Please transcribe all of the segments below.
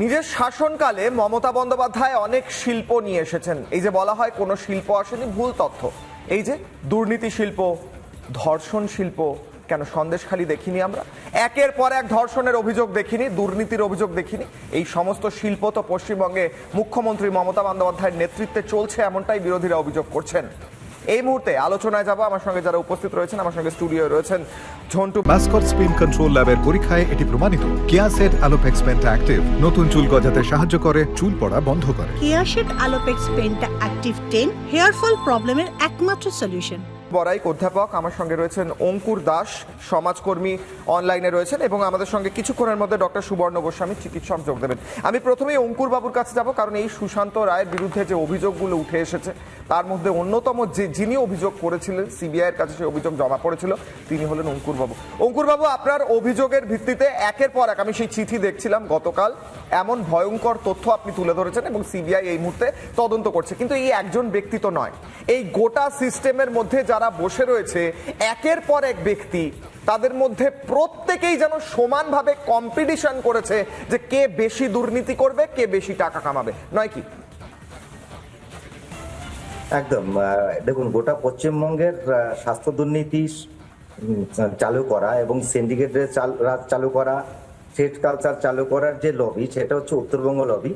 নিজের শাসনকালে মমতা বন্দ্যোপাধ্যায় অনেক শিল্প নিয়ে এসেছেন। এই যে বলা হয় কোনো শিল্প আসেনি, ভুল তথ্য। এই যে দুর্নীতি শিল্প, ধর্ষণ শিল্প, কেন সন্দেশখালি দেখিনি আমরা? একের পর এক ধর্ষণের অভিযোগ দেখিনি, দুর্নীতির অভিযোগ দেখিনি। এই সমস্ত শিল্প তো পশ্চিমবঙ্গে মুখ্যমন্ত্রী মমতা বন্দ্যোপাধ্যায়ের নেতৃত্বে চলছে, এমনটাই বিরোধীরা অভিযোগ করছেন। এই মুহূর্তে আলোচনায় যাব। আমার সঙ্গে যারা উপস্থিত রয়েছেন আমার সঙ্গে স্টুডিও রয়েছেন ঝন্টু মাস্কট স্পিন কন্ট্রোল ল্যাবের পরীক্ষায় এটি প্রমাণিত। কিয়াসেট আলোপেক্স পেন্ট অ্যাক্টিভ নতুন চুল গজাতে সাহায্য করে চুল পড়া বন্ধ করে। কিয়াসেট আলোপেক্স পেন্ট অ্যাক্টিভ টেন হেয়ার ফল প্রবলেমের একমাত্র সলিউশন বড়াইক অধ্যাপক। আমার সঙ্গে রয়েছেন অঙ্কুর দাস, সমাজকর্মী অনলাইনে রয়েছেন এবং আমাদের সঙ্গে কিছুক্ষণের মধ্যে ডক্টর সুবর্ণ গোস্বামী, চিকিৎসক যোগ দেবেন। আমি প্রথমেই অঙ্কুর বাবুর কাছে যাব, কারণ এই সুশান্ত রায়ের বিরুদ্ধে যে অভিযোগগুলো উঠে এসেছে, তার মধ্যে অন্যতম যে যিনি অভিযোগ করেছিলেন, সিবিআইয়ের কাছে সেই অভিযোগ জমা পড়েছিল, তিনি হলেন অঙ্কুর বাবু অঙ্কুর বাবু আপনার অভিযোগের ভিত্তিতে একের পর এক, আমি সেই চিঠি দেখছিলাম গতকাল, এমন ভয়ঙ্কর তথ্য আপনি তুলে ধরেছেন এবং সিবিআই এই মুহূর্তে তদন্ত করছে। কিন্তু এই একজন ব্যক্তি তো নয়। এই গোটা সিস্টেমের মধ্যে যারা বসে রয়েছে, একের পর এক ব্যক্তি তাদের মধ্যে প্রত্যেকেই যেন সমানভাবে কম্পিটিশন করেছে যে কে বেশি দুর্নীতি করবে, কে বেশি টাকা কামাবে। নয় কি? একদম দেখুন, গোটা পশ্চিমবঙ্গের স্বাস্থ্য দুর্নীতি চালু করা এবং সিন্ডিকেটের চাল- রাজ চালু করা স্টেট কালচার চালু করার যে লবি সেটা হচ্ছে উত্তরবঙ্গ লবি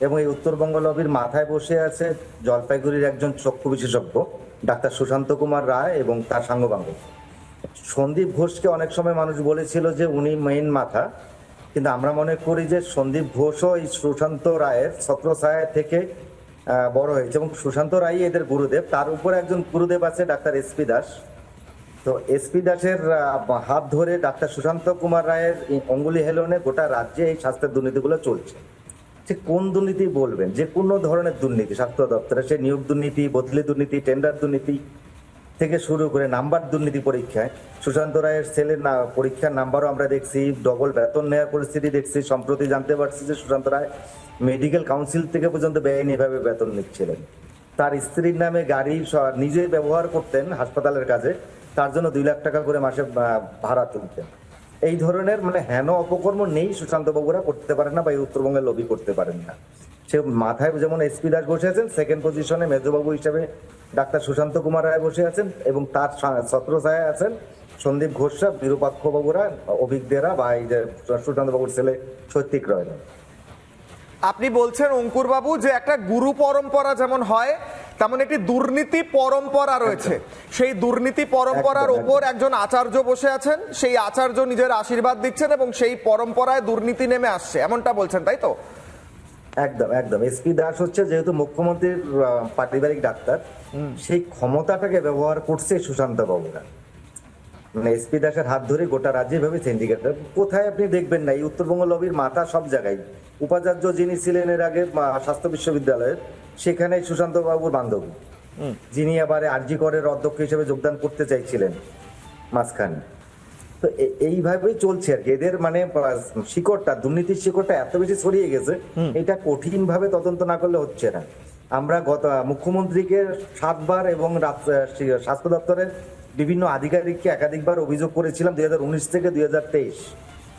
এবং এই উত্তরবঙ্গ লবির মাথায় বসে আছে জলপাইগুড়ির একজন চক্ষু বিশেষজ্ঞ। ডাক্তার সুশান্ত কুমার রায় এবং তার সাঙ্গবাঙ্গ। সন্দীপ ঘোষকে অনেক সময় মানুষ বলেছিল যে উনি মেইন মাথা, কিন্তু আমরা মনে করি যে সন্দীপ ঘোষও এই সুশান্ত রায়ের ছত্র ছত্রছায়া থেকে বড় হয়েছে এবং সুশান্ত রায় এদের গুরুদেব। তার উপরে একজন গুরুদেব আছে ডাক্তার এসপি দাস। তো এসপি দাসের হাত ধরে ডাক্তার সুশান্ত কুমার রায়ের অঙ্গুলি হেলনে গোটা রাজ্যে এই স্বাস্থ্যের দুর্নীতিগুলো চলছে। যে কোন দুর্নীতি বলবেন? যে কোনো ধরনের দুর্নীতি, স্বাস্থ্য দপ্তরে সে নিয়োগ দুর্নীতি, বদলি দুর্নীতি টেন্ডার দুর্নীতি থেকে শুরু করে নাম্বার দুর্নীতি পরীক্ষায়। সুশান্ত রায়ের ছেলের না, পরীক্ষার নাম্বারও আমরা দেখছি, ডবল বেতন নেওয়ার পরিস্থিতি দেখছি, সম্প্রতি জানতে পারছি যে সুশান্ত রায় মেডিকেল কাউন্সিল থেকে পর্যন্ত বেআইনিভাবে বেতন নিচ্ছিলেন। তার স্ত্রীর নামে গাড়ি নিজে ব্যবহার করতেন হাসপাতালের কাজে, তার জন্য দুই লাখ টাকা করে মাসে ভাড়া তুলতেন। এই ধরনের মানে হেন অপকর্ম নেই সুশান্ত বাবুরা করতে পারেন না বা এই উত্তরবঙ্গের লবি করতে পারেন না। সে মাথায় যেমন এসপি দাস বসে আছেন সেকেন্ড পজিশনে মেজবাবু হিসেবে ডাক্তার সুশান্ত কুমার রায় বসে আছেন এবং তার ছত্র ছায় আছেন সন্দীপ ঘোষরা বিরূপাক্ষ বাবুরা অভিজ্ঞরা বা এই যে সুশান্ত বাবুর ছেলে সত্যিক রয়। আপনি বলছেন অঙ্কুর বাবু যে একটা গুরু পরম্পরা যেমন হয় তেমন একটি দুর্নীতি পরম্পরা রয়েছে। সেই দুর্নীতি পরম্পরার ওপর একজন আচার্য বসে আছেন। সেই আচার্য নিজের আশীর্বাদ দিচ্ছেন এবং সেই পরম্পরায় দুর্নীতি নেমে আসছে। এমনটা বলছেন তাই তো? একদম একদম। এসপি দাস হচ্ছে যেহেতু মুখ্যমন্ত্রীর পারিবারিক ডাক্তার সেই ক্ষমতাটাকে ব্যবহার করছে সুশান্ত বাবুরা। মানে এসপি দাসের হাত ধরে গোটা রাজ্যে ভাবে সিন্ডিকেট কোথায় আপনি দেখবেন না এই উত্তরবঙ্গ লবির মাথা সব জায়গায়। উপাচার্য যিনি ছিলেন এর আগে স্বাস্থ্য বিশ্ববিদ্যালয়ের সেখানে সুশান্ত বাবুর বান্ধবী যিনি আবার আরজি করের অধ্যক্ষ হিসেবে যোগদান করতে চাইছিলেন মাঝখানে। তো এইভাবেই চলছে আর কি। এদের মানে শিকড়টা দুর্নীতির শিকড়টা এত বেশি ছড়িয়ে গেছে এটা কঠিন ভাবে তদন্ত না করলে হচ্ছে না। আমরা গত মুখ্যমন্ত্রীকে সাতবার এবং স্বাস্থ্য দপ্তরের বিভিন্ন আধিকারিককে একাধিকবার অভিযোগ করেছিলাম দুই হাজার উনিশ থেকে দুই হাজার তেইশ।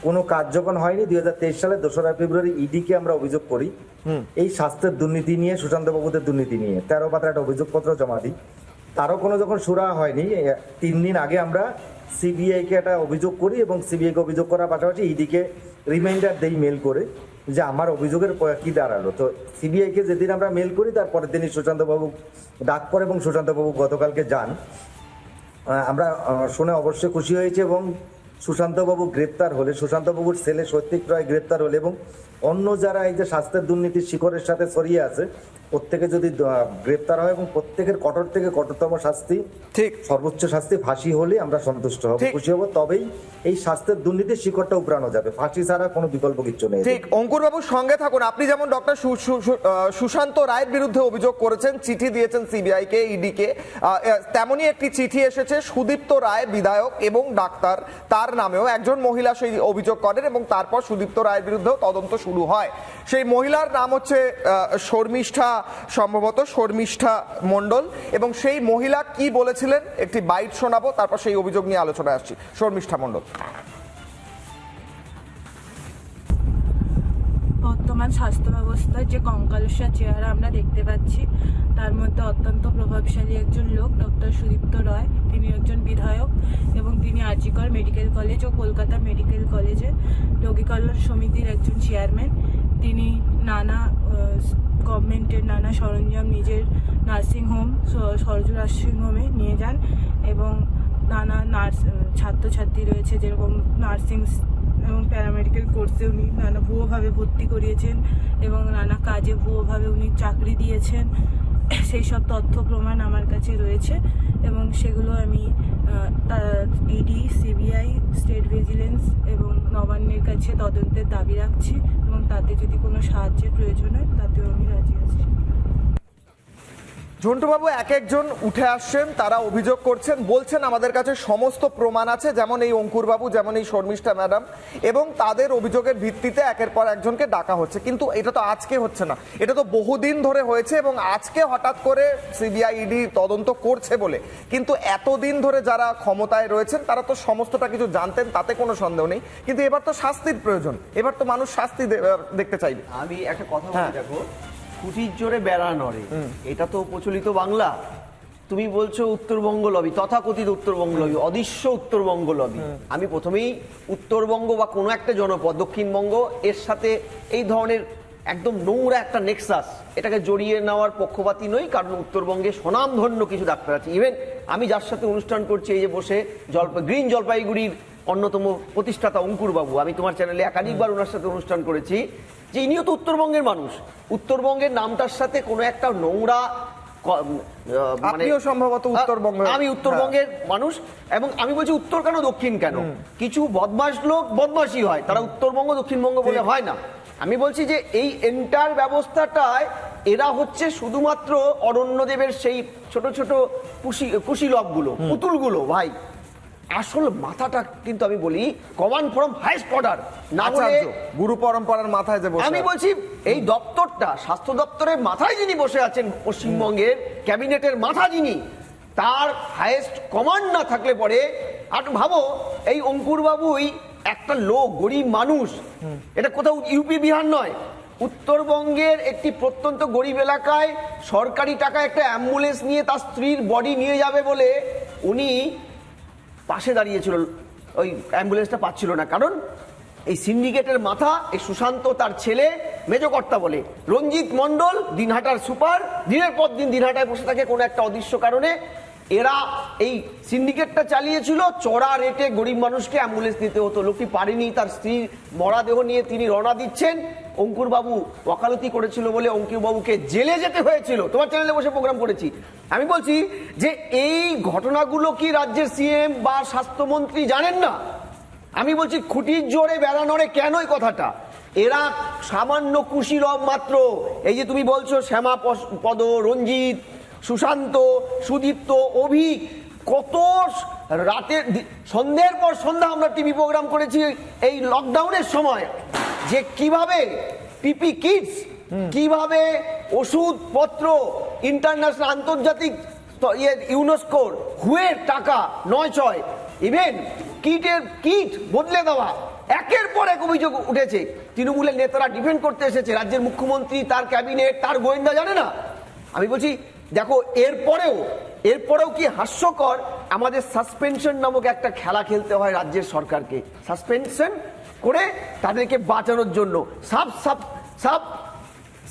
কোনো কাজ যখন হয়নি দু হাজার তেইশ সালে দোসরা ফেব্রুয়ারি ইডিকে আমরা অভিযোগ করি। এই স্বাস্থ্যের দুর্নীতি নিয়ে সুশান্ত বাবুদের দুর্নীতি নিয়ে তেরো পাতার একটা অভিযোগপত্র জমা দিই। তারও কোনো যখন সুরা হয়নি তিন দিন আগে আমরা সিবিআই কে একটা অভিযোগ করি এবং সিবিআই কে অভিযোগ করার পাশাপাশি ইডিকে রিমাইন্ডার দেই মেল করে যে আমার অভিযোগের কি দাঁড়াল। তো সিবিআই কে যেদিন আমরা মেল করি তার পরের দিনই সুশান্ত বাবু ডাক পরে এবং সুশান্ত বাবু গতকালকে যান। আমরা শুনে অবশ্যই খুশি হয়েছে এবং সুশান্ত বাবু গ্রেপ্তার হলে, সুশান্তবাবুর ছেলে সত্যিক রায় গ্রেপ্তার হলে এবং অন্য যারা এই যে স্বাস্থ্যের দুর্নীতির শিখরের সাথে ছড়িয়ে আছে প্রত্যেকে যদি গ্রেপ্তার হয় এবং প্রত্যেকের কঠোর থেকে কঠোরতম শাস্তি ঠিক। সর্বোচ্চ শাস্তি ফাঁসি হলে আমরা সন্তুষ্ট হব। খুশি হব। তবেই এই স্বাস্থ্যের দুর্নীতির শিকড়টা উপড়ানো যাবে। ফাঁসি ছাড়া কোনো বিকল্প কিচ্ছু নেই। ঠিক। অঙ্কুর বাবুর সঙ্গে থাকুন। আপনি যেমন ডক্টর সুশান্ত রায়ের বিরুদ্ধে অভিযোগ করেছেন চিঠি দিয়েছেন সিবিআই কে ইডি কে তেমনই একটি চিঠি এসেছে সুদীপ্ত রায় বিধায়ক এবং ডাক্তার। তার নামেও একজন মহিলা সেই অভিযোগ করেন এবং তারপর সুদীপ্ত রায়ের বিরুদ্ধেও তদন্ত শুরু হয়। সেই মহিলার নাম হচ্ছে শর্মিষ্ঠা সম্ভবত শর্মিষ্ঠা মণ্ডল। এবং সেই মহিলা কি বলেছিলেন? একটি বাইট শোনাবো, তারপর সেই অভিযোগ নিয়ে আলোচনায় আসছি। শর্মিষ্ঠা মণ্ডল। বর্তমান স্বাস্থ্য ব্যবস্থার যে কঙ্কালসার চেহারা আমরা দেখতে পাচ্ছি, তার মধ্যে অত্যন্ত প্রভাবশালী একজন লোক, ডক্টর সুদীপ্ত রয়। তিনি একজন বিধায়ক এবং তিনি আরজিকর মেডিকেল কলেজ ও কলকাতা মেডিকেল কলেজে রোগী কল্যাণ সমিতির একজন চেয়ারম্যান। তিনি নানা গভর্নমেন্টের নানা সরঞ্জাম নিজের নার্সিংহোম সরজু নার্সিংহোমে নিয়ে যান এবং নানা নার্স ছাত্রছাত্রী রয়েছে যেরকম নার্সিং এবং প্যারামেডিক্যাল কোর্সে উনি নানা ভুয়োভাবে ভর্তি করিয়েছেন এবং নানা কাজে ভুয়োভাবে উনি চাকরি দিয়েছেন। সেই সব তথ্য প্রমাণ আমার কাছে রয়েছে এবং সেগুলো আমি ইডি সিবিআই স্টেট ভিজিলেন্স এবং নবান্নের কাছে তদন্তের দাবি রাখছি এবং তাতে যদি কোনো সাহায্যের প্রয়োজন হয়, তাতেও আমি রাজি আছি। ঝন্টুবাবু এক একজন উঠে আসছেন তারা অভিযোগ করছেন বলছেন আমাদের কাছে সমস্ত প্রমাণ আছে যেমন এই অঙ্কুরবাবু যেমন এই শর্মিষ্ঠা ম্যাডাম এবং তাদের অভিযোগের ভিত্তিতে একের পর একজনকে ডাকা হচ্ছে। কিন্তু এটা তো আজকে হচ্ছে না। এটা তো বহুদিন ধরে হয়েছে এবং আজকে হঠাৎ করে সিবিআই ইডি তদন্ত করছে বলে। কিন্তু এতদিন ধরে যারা ক্ষমতায় রয়েছেন তারা তো সমস্তটা কিছু জানতেন তাতে কোনো সন্দেহ নেই। কিন্তু এবার তো শাস্তির প্রয়োজন। এবার তো মানুষ শাস্তি দেখতে চাইবে। আমি একটা কথা। দেখো খুঁটির জোরে বেড়া নড়ে। এটা তো প্রচলিত বাংলা। তুমি বলছো উত্তরবঙ্গ লবি তথাকথিত উত্তরবঙ্গ লবি অদৃশ্য উত্তরবঙ্গ লবি। আমি প্রথমেই উত্তরবঙ্গ বা কোনো একটা জনপদ দক্ষিণবঙ্গ এর সাথে এই ধরনের একদম নোংরা একটা নেক্সাস এটাকে জড়িয়ে নেওয়ার পক্ষপাতী নই কারণ উত্তরবঙ্গে স্বনামধন্য কিছু ডাক্তার আছে। ইভেন আমি যার সাথে অনুষ্ঠান করছি এই যে বসে জলপাই গ্রিন জলপাইগুড়ির অন্যতম প্রতিষ্ঠাতা অঙ্কুর বাবু আমি তোমার চ্যানেলে একাধিকবার ওনার সাথে অনুষ্ঠান করেছি যে ইনিও তো উত্তরবঙ্গের মানুষ। উত্তরবঙ্গের নামটার সাথে কোনো একটা নোংরা মানে- সম্ভবত উত্তরবঙ্গের- আমি উত্তরবঙ্গের মানুষ এবং আমি বলছি উত্তর কেন দক্ষিণ কেন? কিছু বদমাস লোক বদমাসই হয় তারা উত্তরবঙ্গ দক্ষিণবঙ্গ বলে হয় না। আমি বলছি যে এই এন্টার ব্যবস্থাটায় এরা হচ্ছে শুধুমাত্র অরণ্যদেবের সেই ছোট ছোট কুশি কুশীলভগুলো পুতুলগুলো ভাই। আসল মাথাটা কিন্তু আমি বলি কমান্ড ফ্রম হাইস্ট অর্ডার না হলে আচার্য গুরু পরম্পরার মাথায় যে আমি বলছি এই দপ্তরটা স্বাস্থ্য দপ্তরের মাথায় যিনি বসে আছেন পশ্চিমবঙ্গের ক্যাবিনেটের মাথা যিনি তার হাইয়েস্ট কমান্ড না থাকলে পরে আর ভাবো এই অঙ্কুরবাবুই একটা লোক গরিব মানুষ। এটা কোথাও ইউপি বিহার নয়। উত্তরবঙ্গের একটি প্রত্যন্ত গরিব এলাকায় সরকারি টাকা একটা অ্যাম্বুলেন্স নিয়ে তার স্ত্রীর বডি নিয়ে যাবে বলে উনি পাশে দাঁড়িয়েছিল, ওই অ্যাম্বুলেন্সটা পাচ্ছিল না। কারণ এই সিন্ডিকেটের মাথা, এই সুশান্ত তার ছেলে, মেজকর্তা বলে। রঞ্জিত মণ্ডল, দিনহাটার সুপার। দিনের পর দিন দিনহাটায় বসে থাকে কোনো একটা অদৃশ্য কারণে। এরা এই সিন্ডিকেটটা চালিয়েছিল, চড়া রেটে গরিব মানুষকে অ্যাম্বুলেন্স নিতে হতো। লোকটি পারেনি, তার স্ত্রীর মরাদেহ নিয়ে তিনি রওনা দিচ্ছেন। অঙ্কুরবাবু ওকালতি করেছিল বলে অঙ্কুরবাবুকে জেলে যেতে হয়েছিল। তোমার চ্যানেলে বসে প্রোগ্রাম করেছি। আমি বলছি যে এই ঘটনাগুলো কি রাজ্যের সিএম বা স্বাস্থ্যমন্ত্রী জানেন না? আমি বলছি খুঁটির জোরে বেড়ানোরে কেন এই কথাটা? এরা সামান্য কুশীলভ মাত্র। এই যে তুমি বলছো শ্যামা পদ, রঞ্জিত, সুশান্ত, সুদীপ্ত, অভিক, কত দি- সন্ধ্যের পর সন্ধ্যা আমরা টিভি প্রোগ্রাম করেছি এই লকডাউনের সময়। যে কীভাবে পিপি কিটস কীভাবে ওষুধপত্র ইন্টারন্যাশনাল আন্তর্জাতিক ইয়ে ইউনেস্কোর হুয়ের টাকা নয় ছয়, ইভেন কিটের কিট বদলে দেওয়া, একের পর এক অভিযোগ উঠেছে। তৃণমূলের নেতারা ডিফেন্ড করতে এসেছে, রাজ্যের মুখ্যমন্ত্রী, তার ক্যাবিনেট তার গোয়েন্দা জানে না। আমি বলছি, দেখো, এরপরেও এরপরেও কি হাস্যকর, আমাদের সাসপেনশন নামক একটা খেলা খেলতে হয় রাজ্যের সরকারকে। সাসপেনশন করে তাদেরকে বাঁচানোর জন্য। Sub sub sub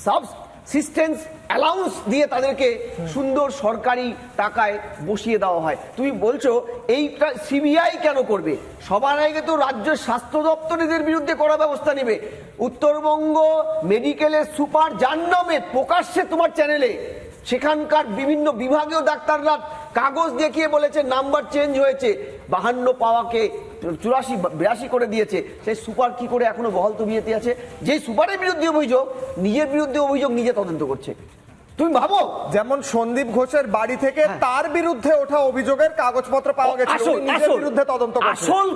subsistence allowance দিয়ে তাদেরকে সুন্দর সরকারি টাকায় বসিয়ে দেওয়া হয়। তুমি বলছো, এইটা সিবিআই কেন করবে? সবার আগে তো রাজ্য স্বাস্থ্য দপ্তর এদের বিরুদ্ধে করা ব্যবস্থা নেবে। উত্তরবঙ্গ মেডিকেলের সুপার যার নামে প্রকাশ্যে তোমার চ্যানেলে সেখানকার বিভিন্ন বিভাগীয় ডাক্তাররা কাগজ দেখিয়ে বলেছে নাম্বার চেঞ্জ হয়েছে। বাহান্ন পাওয়াকে চুরাশি বিরাশি করে দিয়েছে। সেই সুপার কি করে এখনও বহল তবিয়েতে আছে? যে সুপারের বিরুদ্ধে অভিযোগ নিজের বিরুদ্ধে অভিযোগ নিজে তদন্ত করছে। তুমি ভাবো? যেমন সন্দীপ ঘোষের বাড়ি থেকে তার বিরুদ্ধে ওঠা অভিযোগের কাগজপত্র পাওয়া গেছে। নিজের বিরুদ্ধে তদন্ত আসল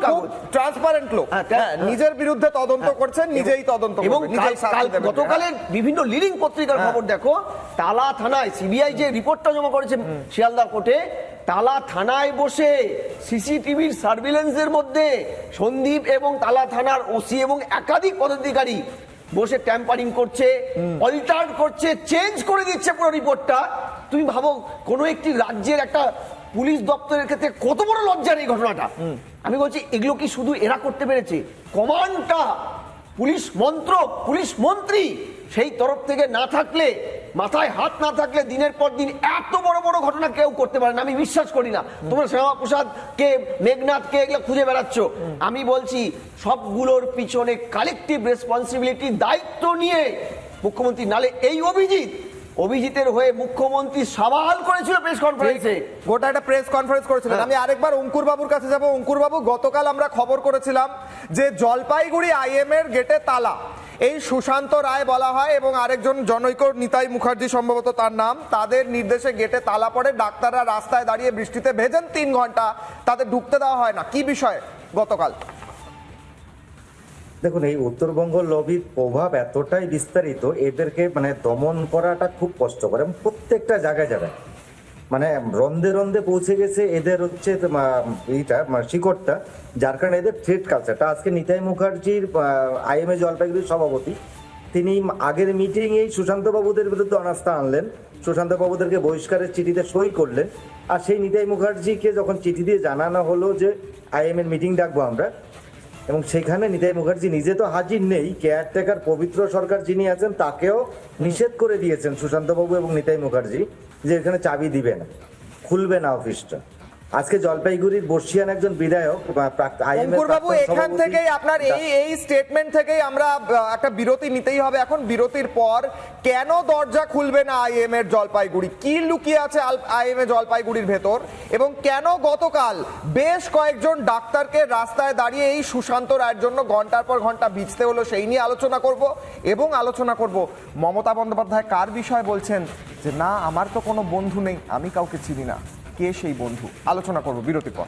ট্রান্সপারেন্ট লোক। হ্যাঁ, হ্যাঁ, নিজের বিরুদ্ধে তদন্ত করছেন নিজেই তদন্ত এবং। হ্যাঁ। গতকালের বিভিন্ন লিডিং পত্রিকার খবর দেখো তালা থানায় সিবিআই যে রিপোর্টটা জমা করেছে শিয়ালদা কোর্টে তালা থানায় বসে সিসিটিভির সার্ভিলেন্সের মধ্যে সন্দীপ এবং তালা থানার ওসি এবং একাধিক পদাধিকারী বসে ট্যাম্পারিং করছে অল্টার করছে চেঞ্জ করে দিচ্ছে পুরো রিপোর্টটা। তুমি ভাবো কোনো একটি রাজ্যের একটা পুলিশ দপ্তরের ক্ষেত্রে কত বড় লজ্জার এই ঘটনাটা? আমি বলছি এগুলো কি শুধু এরা করতে পেরেছে? কমান্ডটা পুলিশ মন্ত্র পুলিশ মন্ত্রী সেই তরফ থেকে না থাকলে মাথায় হাত না থাকলে দিনের পর দিন এত বড় বড় ঘটনা কেউ করতে পারে না। আমি বিশ্বাস করি না। তোমরা শ্যামা প্রসাদ কে মেঘনাথ কে এগুলো খুঁজে বেড়াচ্ছ। আমি বলছি সবগুলোর পিছনে কালেকটিভ রেসপন্সিবিলিটি দায়িত্ব নিয়ে মুখ্যমন্ত্রী নালে এই অভিজিৎ অভিজিতের হয়ে মুখ্যমন্ত্রী সওয়াল করেছিল প্রেস কনফারেন্সে গোটা একটা প্রেস কনফারেন্স করেছিলেন হ্যাঁ। আমি আরেকবার অঙ্কুর বাবুর কাছে যাব। অঙ্কুর বাবু গতকাল আমরা খবর করেছিলাম যে জলপাইগুড়ি আইএম এর গেটে তালা। এই সুশান্ত রায় বলা হয় এবং আরেকজন জনৈক নিতাই মুখার্জি সম্ভবত তার নাম। তাদের নির্দেশে গেটে তালা পড়ে ডাক্তাররা রাস্তায় দাঁড়িয়ে বৃষ্টিতে ভেজেন তিন ঘণ্টা। তাদের ঢুকতে দেওয়া হয় না। কি বিষয় গতকাল? দেখুন, এই উত্তরবঙ্গ লবির প্রভাব এতটাই বিস্তারিত, এদেরকে মানে দমন করাটা খুব কষ্টকর এবং প্রত্যেকটা জায়গায় জায়গায়। মানে রন্ধে রন্ধে পৌঁছে গেছে এদের হচ্ছে এইটা শিকড়টা, যার কারণে এদের থ্রেড কালচারটা আজকে নিতাই মুখার্জির আইএমএ জলপাইগুড়ির সভাপতি। তিনি আগের মিটিংয়েই সুশান্ত বাবুদের বিরুদ্ধে অনাস্থা আনলেন। সুশান্ত বাবুদেরকে বহিষ্কারের চিঠিতে সই করলেন। আর সেই নিতাই মুখার্জিকে যখন চিঠি দিয়ে জানানো হলো যে আইএম এর মিটিং ডাকবো আমরা, এবং সেখানে নিতাই মুখার্জি নিজে তো হাজির নেই কেয়ারটেকার পবিত্র সরকার যিনি আছেন, তাকেও নিষেধ করে দিয়েছেন সুশান্তবাবু এবং নিতাই মুখার্জি। যে এখানে চাবি দিবে না খুলবে না অফিসটা। আজকে জলপাইগুড়ির বর্ষিয়ান একজন বিধায়ক বাবু এখান থেকেই আপনার এই এই স্টেটমেন্ট থেকেই আমরা একটা বিরতি নিতেই হবে। এখন বিরতির পর কেন দরজা খুলবে না আইএম এর জলপাইগুড়ি? কি লুকিয়ে আছে আইএম এ জলপাইগুড়ির ভেতর? এবং কেন গতকাল বেশ কয়েকজন ডাক্তারকে রাস্তায় দাঁড়িয়ে এই সুশান্ত রায়ের জন্য ঘণ্টার পর ঘণ্টা ভিজতে হলো সেই নিয়ে আলোচনা করব। এবং আলোচনা করব মমতা বন্দ্যোপাধ্যায় কার বিষয় বলছেন? যে না, আমার তো কোনো বন্ধু নেই, আমি কাউকে চিনি না। কে সেই বন্ধু? আলোচনা করব, বিরতির পর।